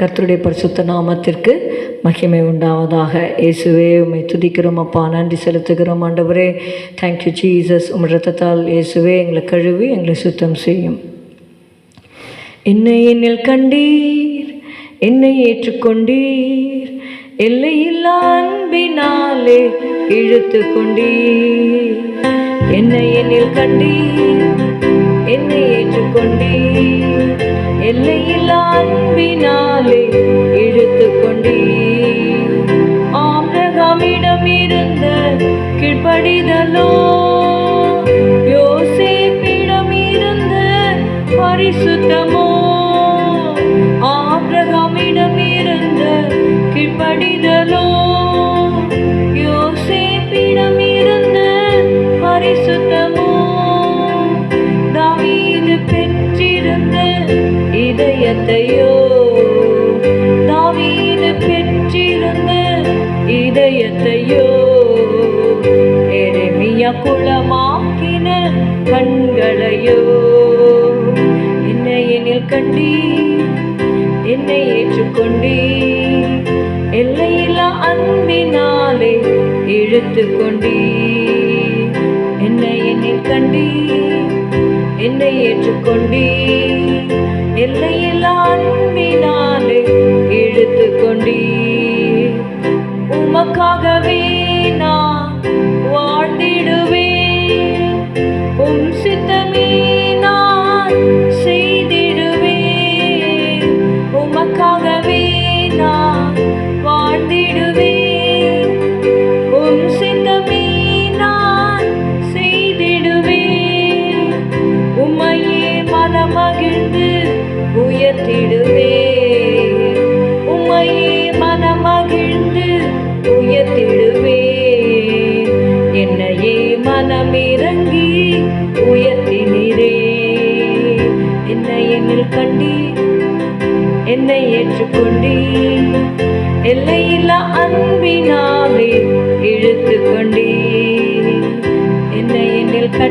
கர்த்தருடைய பரிசுத்த நாமத்திற்கு மகிமை உண்டாவதாக. இயேசுவே உம்மை துதிக்கிறோம் அப்பா. நன்றி செலுத்துகிறோம் ஆண்டவரே. தேங்க்யூ ஜீசஸ் உம் ரத்தத்தால் இயேசுவே எங்களை கழுவி எங்களை சுத்தம் செய்யும். என்னை என்னில் கண்டீர் என்னை ஏற்றுக்கொண்டீர். எல்லையில்லா அன்பினாலே இழுத்து கொண்டீர். என்னை என்னில் கண்டீர் என்னை ஏற்றுக்கொண்டீர். எல்லையில்லா அன்பினாலே இழுத்து கொண்டீர். ஆபிரகாமிடம் இருந்த கீழ்ப்படிதலோ அன்பினாலே இழுத்து கொண்டீ என்னை என்னை கண்டீ என்னை ஏற்றுக்கொண்டீ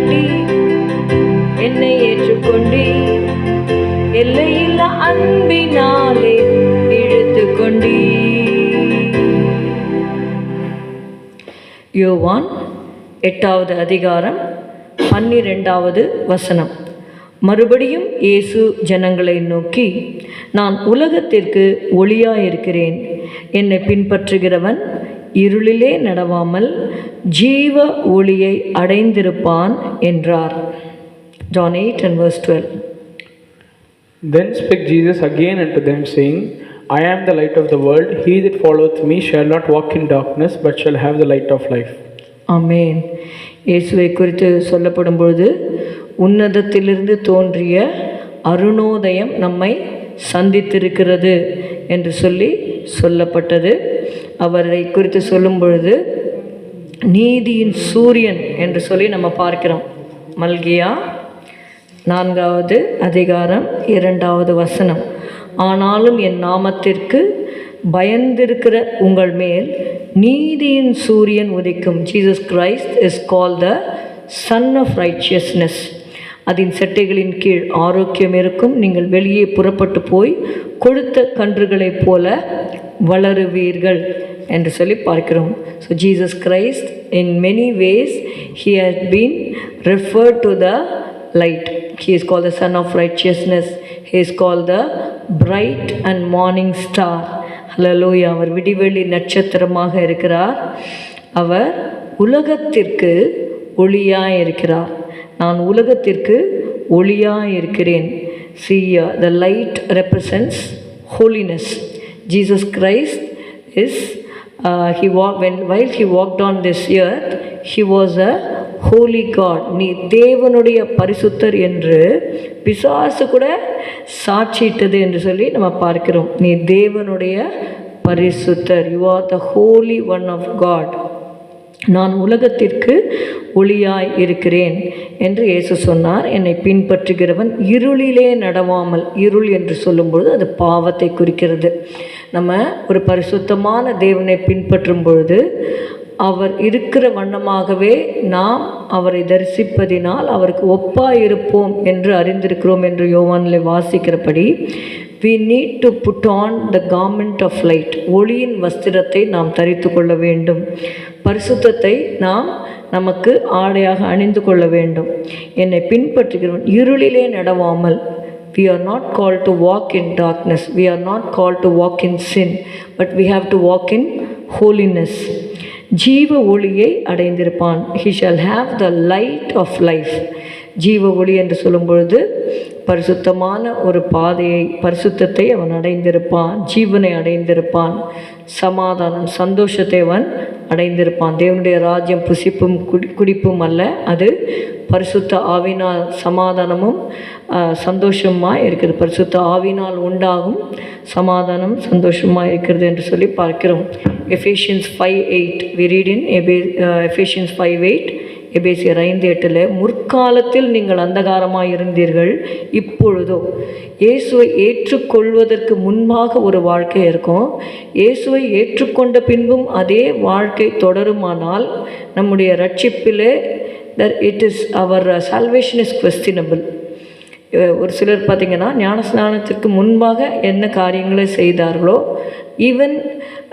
கட்டி என்னை ஏற்றுக்கொண்டீ எல்லையில்லா அன்பினாலே இழுத்து யோவான் எட்டாவது அதிகாரம் பன்னிரெண்டாவது வசனம். மறுபடியும் இயேசு ஜனங்களை நோக்கி நான் உலகத்திற்கு ஒளியாயிருக்கிறேன். என்னை பின்பற்றுகிறவன் இருளிலே நடவாமல் ஜீவ ஒளியை அடைந்திருப்பான் என்றார் John eight and verse twelve Then spake Jesus again unto them, saying, I am the light of the world. He that followeth me shall not walk in darkness, but shall have the light of life. ஆமென் இயேசுவை குறித்து சொல்லப்படும் பொழுது உன்னதத்திலிருந்து தோன்றிய அருணோதயம் நம்மை சந்தித்திருக்கிறது என்று சொல்லி சொல்லப்பட்டது. அவரை குறித்து சொல்லும் பொழுது நீதியின் சூரியன் என்று சொல்லி நம்ம பார்க்கிறோம். மல்கியா நான்காவது அதிகாரம் இரண்டாவது வசனம். ஆனாலும் என் நாமத்திற்கு பயந்திருக்கிற உங்கள் மேல் நீதியின் சூரியன் உதிக்கும். Jesus Christ is call the sun of righteousness அதன் செட்டைகளின் கீழ் ஆரோக்கியம் இருக்கும். நீங்கள் வெளியே புறப்பட்டு போய் கொழுத்த கன்றுகளைப் போல வளருவீர்கள் என்று சொல்லி பார்க்கிறோம். So Jesus Christ in many ways he has been referred to the light he is call the sun of righteousness he is call the bright and morning star hallelujah அவர் விடிவெளி நட்சத்திரமாக இருக்கிறார். அவர் உலகத்திற்கு ஒளியாக இருக்கிறார். நான் உலகத்திற்கு ஒளியாக இருக்கிறேன் சியா the light represents holiness Jesus Christ is he walk when while he walked on this earth he was a holy God நீ தேவனுடைய பரிசுத்தர் என்று பிசாசு கூட சாட்சியிட்டது என்று சொல்லி நம்ம பார்க்கிறோம். நீ தேவனுடைய பரிசுத்தர். You are the holy one of God நான் உலகத்திற்கு ஒளியாய் இருக்கிறேன் என்று இயேசு சொன்னார். என்னை பின்பற்றுகிறவன் இருளிலே நடவாமல் இருள் என்று சொல்லும்பொழுது அது பாவத்தை குறிக்கிறது. நம்ம ஒரு பரிசுத்தமான தேவனை பின்பற்றும் பொழுது அவர் இருக்கிற வண்ணமாகவே நாம் அவரை தரிசிப்பதினால் அவருக்கு ஒப்பாயிருப்போம் என்று அறிந்திருக்கிறோம் என்று யோவானில் வாசிக்கிறபடி we need to put on the garment of light ஒளியின் வஸ்திரத்தை நாம் தரித்து கொள்ள வேண்டும். பரிசுத்தத்தை நாம் நமக்கு ஆடையாக அணிந்து கொள்ள வேண்டும். என்னை பின்பற்றுகிறவன் இருளிலே நடவாமல். We are not called to walk in darkness. We are not called to walk in sin but we have to walk in holiness. ஜீவ ஒளியை அடைந்திருப்பான். He shall have the light of life ஜீவ ஒளி என்று சொல்லும் பொழுது பரிசுத்தமான ஒரு பாதையை பரிசுத்தத்தை அவன் அடைந்திருப்பான் ஜீவனை அடைந்திருப்பான். சமாதானம் சந்தோஷத்தை அவன் அடைந்திருப்பான். தேவனுடைய ராஜ்யம் புசிப்பும் குடி குடிப்பும் அல்ல. அது பரிசுத்த ஆவினால் சமாதானமும் சந்தோஷமாக இருக்கிறது. பரிசுத்த ஆவினால் உண்டாகும் சமாதானம் சந்தோஷமாக இருக்கிறது என்று சொல்லி பார்க்கிறோம். Ephesians five eight we read in Ephesians five eight எபேசியர் ஐந்து எட்டில் முற்காலத்தில் நீங்கள் அந்தகாரமாக இருந்தீர்கள் இப்பொழுதோ. இயேசுவை ஏற்றுக்கொள்வதற்கு முன்பாக ஒரு வாழ்க்கை இருக்கும். இயேசுவை ஏற்றுக்கொண்ட பின்பும் அதே வாழ்க்கை தொடருமானால் நம்முடைய ரட்சிப்பிலே that it is our salvation is questionable ஒரு சிலர் பார்த்திங்கன்னா ஞானஸ்நானத்திற்கு முன்பாக என்ன காரியங்களை செய்தார்களோ even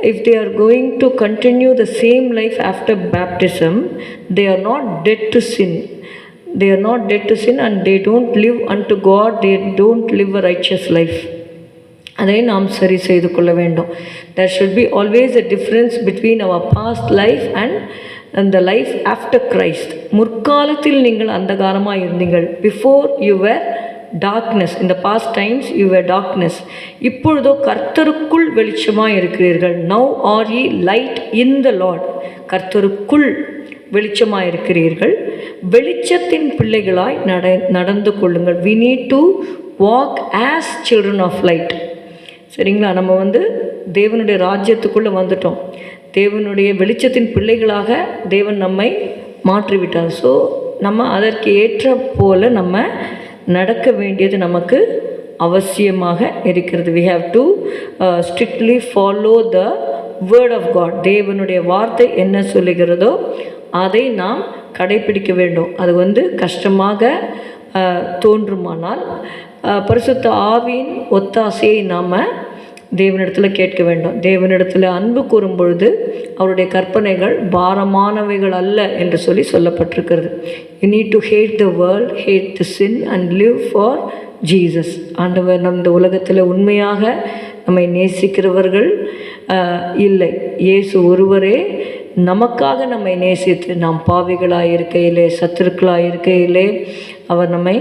if they are going to continue the same life after baptism they are not dead to sin they are not dead to sin and they don't live unto God they don't live a righteous life அதை நாம் சரி செய்து கொள்ள வேண்டும். There should be always a difference between our past life and அந்த life after Christ முற்காலத்தில் நீங்கள் அந்தகாரமாக இருந்தீங்கள் பிஃபோர் யுவர் டார்க்னஸ் இந்த past times you were darkness இப்பொழுதோ கர்த்தருக்குள் வெளிச்சமாக இருக்கிறீர்கள். Now are ye light in the Lord கர்த்தருக்குள் வெளிச்சமாக இருக்கிறீர்கள். வெளிச்சத்தின் பிள்ளைகளாய் நட நடந்து கொள்ளுங்கள். We need to walk as children of light சரிங்களா? நம்ம வந்து தேவனுடைய ராஜ்யத்துக்குள்ளே வந்துட்டோம். தேவனுடைய வெளிச்சத்தின் பிள்ளைகளாக தேவன் நம்மை மாற்றிவிட்டார். ஸோ நம்ம அதற்கு ஏற்ற போல நம்ம நடக்க வேண்டியது நமக்கு அவசியமாக இருக்கிறது. We have to strictly follow the word of God தேவனுடைய வார்த்தை என்ன சொல்லுகிறதோ அதை நாம் கடைபிடிக்க வேண்டும். அது வந்து கஷ்டமாக uh, தோன்றுமானால் uh, பரிசுத்த ஆவியின் ஒத்தாசையை நாம் தேவனிடத்தில் கேட்க வேண்டும். தேவனிடத்தில் அன்பு கூறும் பொழுது அவருடைய கற்பனைகள் பாரமானவைகள் அல்ல என்று சொல்லி சொல்லப்பட்டிருக்கிறது. You need to hate the world hate the sin and live for Jesus ஆண்டவர் நம் இந்த உலகத்தில் உண்மையாக நம்மை நேசிக்கிறவர்கள் இல்லை. இயேசு ஒருவரே நமக்காக நம்மை நேசித்து நாம் பாவிகளாக இருக்கையிலே சத்துருக்களாக இருக்கையிலே அவர் நம்மை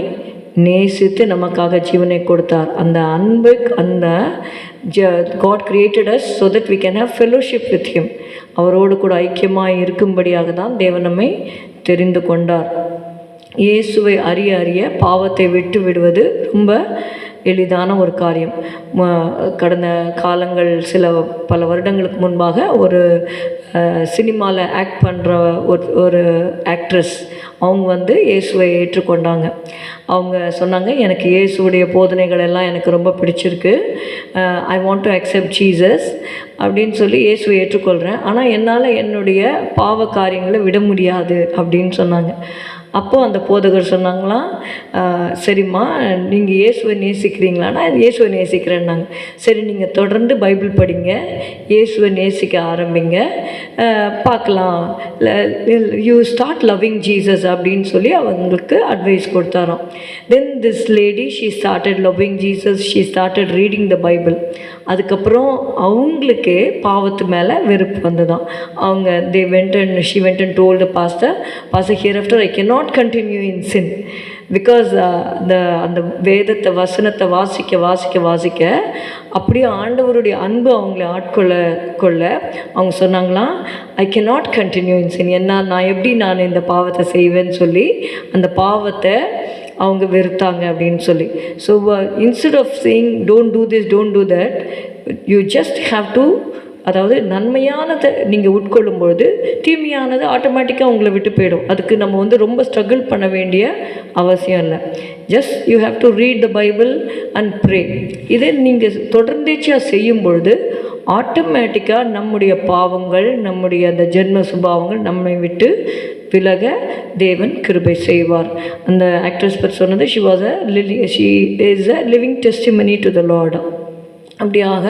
நேசித்து நமக்காக ஜீவனை கொடுத்தார். அந்த அன்பு அந்த God created us so that we can have fellowship with him அவரோடு கூட ஐக்கியமாக இருக்கும்படியாக தான் தேவன் நம்மை தெரிந்து கொண்டார். இயேசுவை அறிய அறிய பாவத்தை விட்டு விடுவது ரொம்ப எளிதான ஒரு காரியம். கடந்த காலங்கள் சில பல வருடங்களுக்கு முன்பாக ஒரு சினிமாவில் ஆக்ட் பண்ணுற ஒரு ஒரு ஆக்ட்ரஸ் அவங்க வந்து இயேசுவை ஏற்றுக்கொண்டாங்க. அவங்க சொன்னாங்க எனக்கு இயேசுடைய போதனைகள் எல்லாம் எனக்கு ரொம்ப பிடிச்சிருக்கு. I want to accept Jesus அப்படின்னு சொல்லி இயேசுவை ஏற்றுக்கொள்கிறேன் ஆனால் என்னால் என்னுடைய பாவ காரியங்களை விட முடியாது அப்படின்னு சொன்னாங்க. அப்போது அந்த போதகர் சொன்னாங்களாம் சரிம்மா நீங்கள் இயேசுவை நேசிக்கிறீங்களான்னா இயேசுவை நேசிக்கிறேன்னாங்க. சரி நீங்கள் தொடர்ந்து பைபிள் படிங்க இயேசுவை நேசிக்க ஆரம்பிங்க. பார்க்கலாம். யூ ஸ்டார்ட் லவ்விங் ஜீசஸ் அப்படின்னு சொல்லி அவங்களுக்கு அட்வைஸ் கொடுத்தாராம். Then this lady she started loving Jesus she started reading the Bible அதுக்கப்புறம் அவங்களுக்கே பாவத்து மேலே வெறுப்பு வந்ததாம். அவங்க they went and she went and told pastor pastor here after I can not continue in sin because அந்த uh, அந்த வேதத்தை வசனத்தை வாசிக்க வாசிக்க வாசிக்க அப்படியே ஆண்டவருடைய அன்பு அவங்கள ஆட்கொள்ள கொள்ள அவங்க சொன்னாங்களாம் I can not continue in sin என்ன நான் எப்படி நான் இந்த பாவத்தை செய்வேன்னு சொல்லி அந்த பாவத்தை அவங்க வெறுத்தாங்க அப்படின்னு சொல்லி. So instead of saying don't do this don't do that you just have to அதாவது நன்மையானதை நீங்கள் உட்கொள்ளும் பொழுது தீமையானது ஆட்டோமேட்டிக்காக உங்களை விட்டு போயிடும். அதுக்கு நம்ம வந்து ரொம்ப ஸ்ட்ரகிள் பண்ண வேண்டிய அவசியம் இல்லை. Just you have to read the Bible and pray இதை நீங்கள் தொடர்ந்தேச்சியாக செய்யும் பொழுது ஆட்டோமேட்டிக்காக நம்முடைய பாவங்கள் நம்முடைய அந்த ஜென்ம சுபாவங்கள் நம்மை விட்டு விலக தேவன் கிருபை செய்வார். அந்த ஆக்ட்ரஸ் பற்றி சொன்னது she was a lily she is a living testimony to the Lord அப்படியாக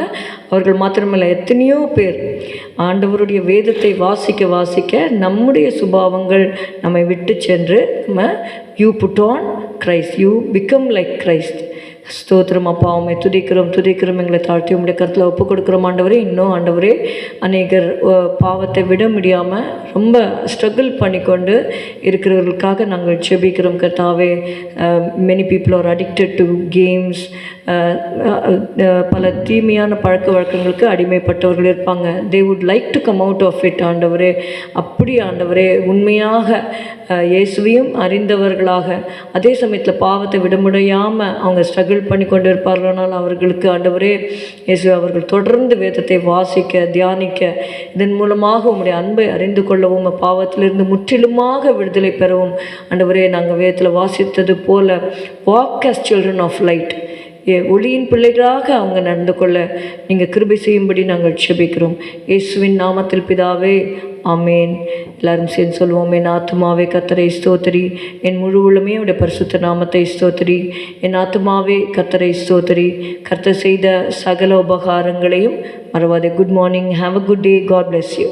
அவர்கள் மாத்திரமல்ல எத்தனையோ பேர் ஆண்டவருடைய வேதத்தை வாசிக்க வாசிக்க நம்முடைய சுபாவங்கள் நம்மை விட்டு சென்று நம்ம you put on Christ you become like Christ ஸ்தோத்திரம் அப்பா உண்மை துதிக்கிறோம் துதிக்கிறோம். எங்களை தாழ்த்தி உங்களுடைய கருத்தில் ஒப்பு கொடுக்குறோம் ஆண்டவரே. இன்னும் ஆண்டவரே அநேகர் பாவத்தை விட முடியாமல் ரொம்ப ஸ்ட்ரகிள் பண்ணிக்கொண்டு இருக்கிறவர்களுக்காக நாங்கள் செபிக்கிறோம் கர்த்தாவே. Many people are addicted to games பல தீமையான பழக்க வழக்கங்களுக்கு அடிமைப்பட்டவர்கள் இருப்பாங்க. They would like to come out of it ஆண்டவரே. அப்படி ஆண்டவரே உண்மையாக இயேசுவையும் அறிந்தவர்களாக அதே சமயத்தில் பாவத்தை விட முடியாமல் அவங்க ஸ்ட்ரகிள் பண்ணி கொண்டு இருப்பார்களானால் அவர்களுக்கு ஆண்டவரே இயேசு அவர்கள் தொடர்ந்து வேதத்தை வாசிக்க தியானிக்க இதன் மூலமாக உங்களுடைய அன்பை அறிந்து கொள்ளவும் பாவத்திலிருந்து முற்றிலுமாக விடுதலை பெறவும் ஆண்டவரே நாங்கள் வேதத்தில் வாசித்தது போல walk as children of light ஒளியின் பிள்ளைகளாக அவங்க நடந்து கொள்ள நீங்கள் கிருபை செய்யும்படி நாங்கள் செபிக்கிறோம் இயேசுவின் நாமத்தில் பிதாவே ஆமேன். எல்லாரும் சேர்ந்து சொல்லுவோம் என் ஆத்துமாவே கத்தரை ஸ்தோத்திரி. என் முழு உள்ளமே உடைய பரிசுத்த நாமத்தை ஸ்தோத்திரி. என் ஆத்துமாவே கத்தரை ஸ்தோத்திரி. கர்த்தர் செய்த சகல உபகாரங்களையும் மறவாதே. Good morning have a good day God bless you